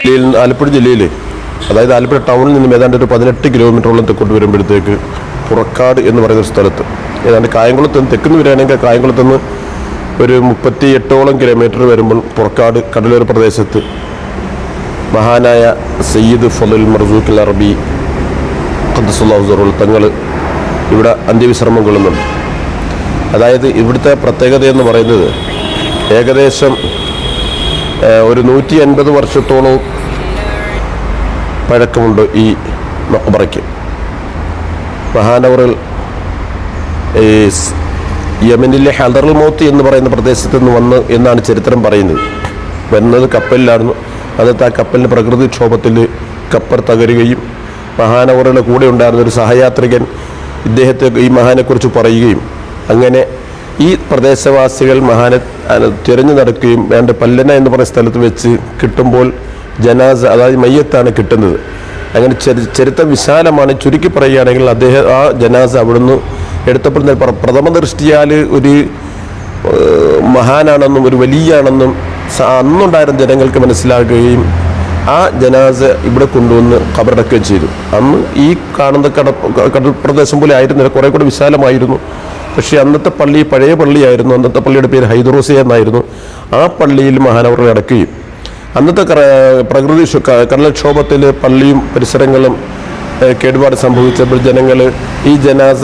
ജില്ലയിൽ ആലപ്പുഴ ജില്ലയിൽ അതായത് ആലപ്പുഴ ടൗണിൽ നിന്നും ഏതാണ്ട് ഒരു പതിനെട്ട് കിലോമീറ്ററോളം തെക്കോട്ട് വരുമ്പോഴത്തേക്ക് പുറക്കാട് എന്ന് പറയുന്ന സ്ഥലത്ത് ഏതാണ്ട് കായംകുളത്ത് നിന്ന് തെക്കുന്ന് വരികയാണെങ്കിൽ കായംകുളത്ത് നിന്ന് ഒരു മുപ്പത്തി എട്ടോളം കിലോമീറ്റർ വരുമ്പോൾ പുറക്കാട് കടലൂർ പ്രദേശത്ത് മഹാനായ സയ്യിദ് ഫലുൽ മർസൂഖ് അറബി ഖദ്സുല്ലാഹുസറുൽ തങ്ങൾ ഇവിടെ അന്ത്യവിശ്രമം കൊള്ളുന്നുണ്ട്. അതായത് ഇവിടുത്തെ പ്രത്യേകത എന്ന് പറയുന്നത് ഏകദേശം ഒരു നൂറ്റി അൻപത് വർഷത്തോളം പഴക്കമുണ്ട് ഈ മക്ബറയ്ക്ക് മഹാനവറിൽ ഈ യമനിലെ ഹദറുൽ മൗത്ത് എന്ന് പറയുന്ന പ്രദേശത്ത് നിന്ന് വന്ന് എന്നാണ് ചരിത്രം പറയുന്നത്. വരുന്നത് കപ്പലിലായിരുന്നു. അന്നത്തെ ആ കപ്പലിന്റെ പ്രകൃതിക്ഷോഭത്തിൽ കപ്പർ തകരുകയും മഹാനവറുടെ കൂടെ ഉണ്ടായിരുന്ന ഒരു സഹയാത്രികൻ ഇദ്ദേഹത്തെ ഈ മഹാനെക്കുറിച്ച് പറയുകയും അങ്ങനെ ഈ പ്രദേശവാസികൾ മഹാനെ തിരഞ്ഞു നടക്കുകയും വേണ്ട പല്ലന എന്ന് പറയുന്ന സ്ഥലത്ത് വെച്ച് കിട്ടുമ്പോൾ ജനാസ അതായത് മയ്യത്താണ് കിട്ടുന്നത്. അങ്ങനെ ചരി ചരിത്രം വിശാലമാണ്. ചുരുക്കി പറയുകയാണെങ്കിൽ അദ്ദേഹം ആ ജനാസ അവിടുന്ന് എടുത്തപ്പോൾ പ്രഥമ ദൃഷ്ടിയാൽ ഒരു മഹാനാണെന്നും ഒരു വലിയാണെന്നും അന്നുണ്ടായിരുന്ന ജനങ്ങൾക്ക് മനസ്സിലാക്കുകയും ആ ജനാസ ഇവിടെ കൊണ്ടുവന്ന് കബറടക്കുകയും ചെയ്തു. അന്ന് ഈ കാണുന്ന കട കടൽ പ്രദേശം പോലെ ആയിരുന്നില്ല. കുറേ കൂടെ വിശാലമായിരുന്നു. പക്ഷേ അന്നത്തെ പള്ളി പഴയ പള്ളിയായിരുന്നു. അന്നത്തെ പള്ളിയുടെ പേര് ഹൈദറോസിയ എന്നായിരുന്നു. ആ പള്ളിയിൽ മഹാനവർ അടക്കുകയും അന്നത്തെ പ്രകൃതി കടലക്ഷോഭത്തിൽ പള്ളിയും പരിസരങ്ങളും കേടുപാട് സംഭവിച്ചപ്പോൾ ജനങ്ങൾ ഈ ജനാസ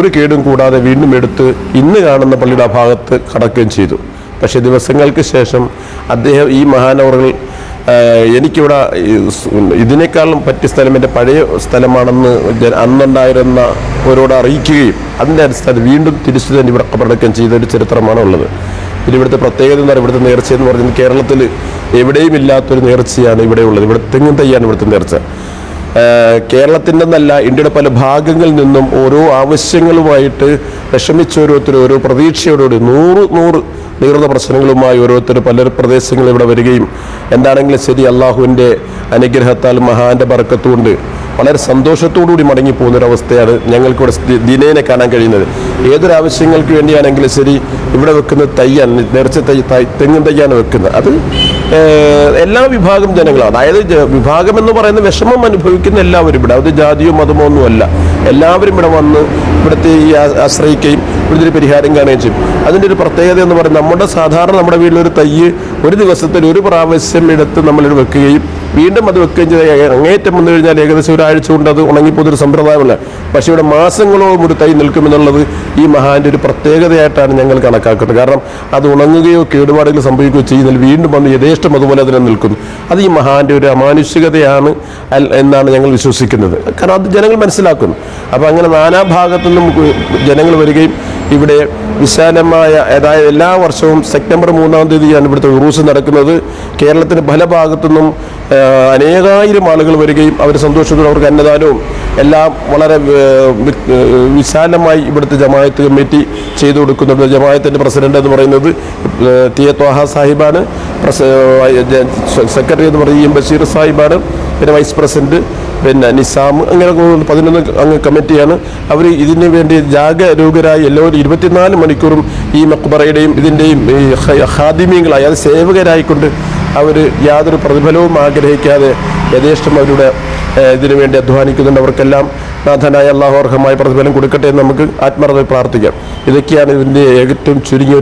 ഒരു കേടും കൂടാതെ വീണ്ടും എടുത്ത് ഇന്ന് കാണുന്ന പള്ളിയുടെ ആ ഭാഗത്ത് കടക്കുകയും ചെയ്തു. പക്ഷേ ദിവസങ്ങൾക്ക് ശേഷം അദ്ദേഹം ഈ മഹാനവറുകൾ എനിക്കിവിടെ ഇതിനേക്കാളും പറ്റിയ സ്ഥലം എന്റെ പഴയ സ്ഥലമാണെന്ന് അന്നുണ്ടായിരുന്ന അവരോട് അറിയിക്കുകയും അതിന്റെ അടിസ്ഥാനത്തിൽ വീണ്ടും തിരിച്ചു തന്നെ ഇവിടെ കബറടക്കം ചെയ്ത ഒരു ചരിത്രമാണ് ഉള്ളത് പിന്നെ ഇവിടുത്തെ പ്രത്യേകത എന്ന് പറയുന്നത് ഇവിടുത്തെ നേർച്ചയെന്ന് പറഞ്ഞാൽ കേരളത്തിൽ എവിടെയും ഇല്ലാത്തൊരു നേർച്ചയാണ് ഇവിടെ ഉള്ളത്. ഇവിടെ തെങ്ങും തയ്യാണ് ഇവിടുത്തെ നേർച്ച. കേരളത്തിന്റെ ഇന്ത്യയുടെ പല ഭാഗങ്ങളിൽ നിന്നും ഓരോ ആവശ്യങ്ങളുമായിട്ട് വിഷമിച്ച ഓരോരുത്തർ ഓരോ പ്രതീക്ഷയോടുകൂടി നൂറ് നൂറ് നീറുന്ന പ്രശ്നങ്ങളുമായി ഓരോരുത്തർ പല പ്രദേശങ്ങളിൽ ഇവിടെ വരികയും എന്താണെങ്കിലും ശരി അള്ളാഹുവിന്റെ അനുഗ്രഹത്താൽ മഹാന്റെ പറക്കത്തുകൊണ്ട് വളരെ സന്തോഷത്തോടുകൂടി മടങ്ങി പോകുന്ന ഒരു അവസ്ഥയാണ് ഞങ്ങൾക്കിവിടെ ദിനേനെ കാണാൻ കഴിയുന്നത്. ഏതൊരു ആവശ്യങ്ങൾക്ക് വേണ്ടിയാണെങ്കിലും ശരി ഇവിടെ വെക്കുന്ന തയ്യാണ് നേർച്ച തൈ തെങ്ങും തയ്യാണ് വെക്കുന്നത്. അത് എല്ലാ വിഭാഗം ജനങ്ങളാണ്. അതായത് വിഭാഗം എന്ന് പറയുന്ന വിഷമം അനുഭവിക്കുന്ന എല്ലാവരും ഇവിടെ. അത് ജാതിയോ മതമോ ഒന്നുമല്ല. എല്ലാവരും ഇവിടെ വന്ന് ഇവിടുത്തെ ഈ ആശ്രയിക്കുകയും ഇവിടുത്തെ പരിഹാരം കാണുകയും ചെയ്യും. അതിന്റെ ഒരു പ്രത്യേകത എന്ന് പറയുന്നത് നമ്മുടെ സാധാരണ നമ്മുടെ വീട്ടിലൊരു തയ്യ് ഒരു ദിവസത്തിൽ ഒരു പ്രാവശ്യം എടുത്ത് നമ്മളിവിടെ വെക്കുകയും വീണ്ടും അത് വെക്കുകയും ചെയ്ത്. അങ്ങേറ്റം വന്നു കഴിഞ്ഞാൽ ഏകദേശം ഒരാഴ്ച കൊണ്ട് അത് ഉണങ്ങിപ്പോതൊരു സമ്പ്രദായമല്ല. പക്ഷേ ഇവിടെ മാസങ്ങളോളം ഒരു തൈ നിൽക്കുമെന്നുള്ളത് ഈ മഹാന്റെ ഒരു പ്രത്യേകതയായിട്ടാണ് ഞങ്ങൾ കണക്കാക്കുന്നത്. കാരണം അത് ഉണങ്ങുകയോ കേടുപാടുകൾ സംഭവിക്കുകയോ ചെയ്യുന്നതിൽ വീണ്ടും വന്ന് യഥേഷ്ടം അതുപോലെ തന്നെ നിൽക്കുന്നു അത് ഈ മഹാന്റെ ഒരു അമാനുഷികതയാണ് എന്നാണ് ഞങ്ങൾ വിശ്വസിക്കുന്നത്. കാരണം അത് ജനങ്ങൾ മനസ്സിലാക്കുന്നു. അപ്പോൾ അങ്ങനെ നാനാഭാഗത്തു നിന്നും ജനങ്ങൾ വരികയും ഇവിടെ വിശാലമായ അതായത് എല്ലാ വർഷവും സെപ്റ്റംബർ മൂന്നാം തീയതിയാണ് ഇവിടുത്തെ ഉറൂസ് നടക്കുന്നത്. കേരളത്തിന്റെ പല ഭാഗത്തുനിന്നും നിന്നും അനേകായിരം ആളുകൾ വരികയും അവർ സന്തോഷത്തോടെ അവർക്ക് അന്നദാനവും എല്ലാം വളരെ വിശാലമായി ഇവിടുത്തെ ജമായത്ത് കമ്മിറ്റി ചെയ്തു കൊടുക്കുന്നുണ്ട്. ജമായത്തിന്റെ പ്രസിഡന്റ് എന്ന് പറയുന്നത് ടി എ ത്വാഹ സാഹിബാണ്. സെക്രട്ടറി എന്ന് എം ബഷീർ സാഹിബാണ്. പിന്നെ വൈസ് പ്രസിഡന്റ് പിന്നെ നിസാം അങ്ങനെ പതിനൊന്ന് അംഗ കമ്മിറ്റിയാണ് അവർ ഇതിന് വേണ്ടി ജാഗരൂകരായി എല്ലാവരും ഇരുപത്തിനാല് മണിക്കൂറും ഈ മക്ബറയുടെയും ഇതിന്റെയും ഹാദിമ്യങ്ങളായി അത് സേവകരായിക്കൊണ്ട് അവർ യാതൊരു പ്രതിഫലവും ആഗ്രഹിക്കാതെ യഥേഷ്ടം അവരുടെ ഇതിനു വേണ്ടി അധ്വാനിക്കുന്നുണ്ട്. അവർക്കെല്ലാം നാഥനായ അള്ളാഹോർഹമായ പ്രതിഫലം കൊടുക്കട്ടെ എന്ന് നമുക്ക് ആത്മാർത്ഥ പ്രാർത്ഥിക്കാം. ഇതൊക്കെയാണ് ഇതിന്റെ ഏറ്റവും ചുരുങ്ങിയ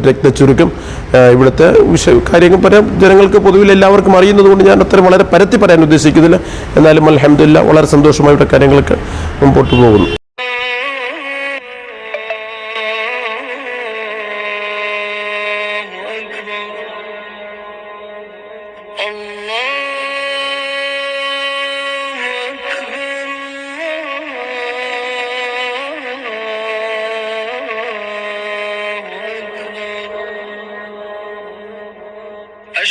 ഏഹ്, ഇവിടുത്തെ വിഷയ കാര്യങ്ങൾ പല ജനങ്ങൾക്ക് പൊതുവിൽ എല്ലാവർക്കും അറിയുന്നത് കൊണ്ട് ഞാൻ അത്ര വളരെ പരത്തി പറയാൻ ഉദ്ദേശിക്കുന്നില്ല. എന്നാലും അലഹമില്ല വളരെ സന്തോഷമായിട്ട് കാര്യങ്ങളൊക്കെ മുമ്പോട്ട് പോകുന്നു.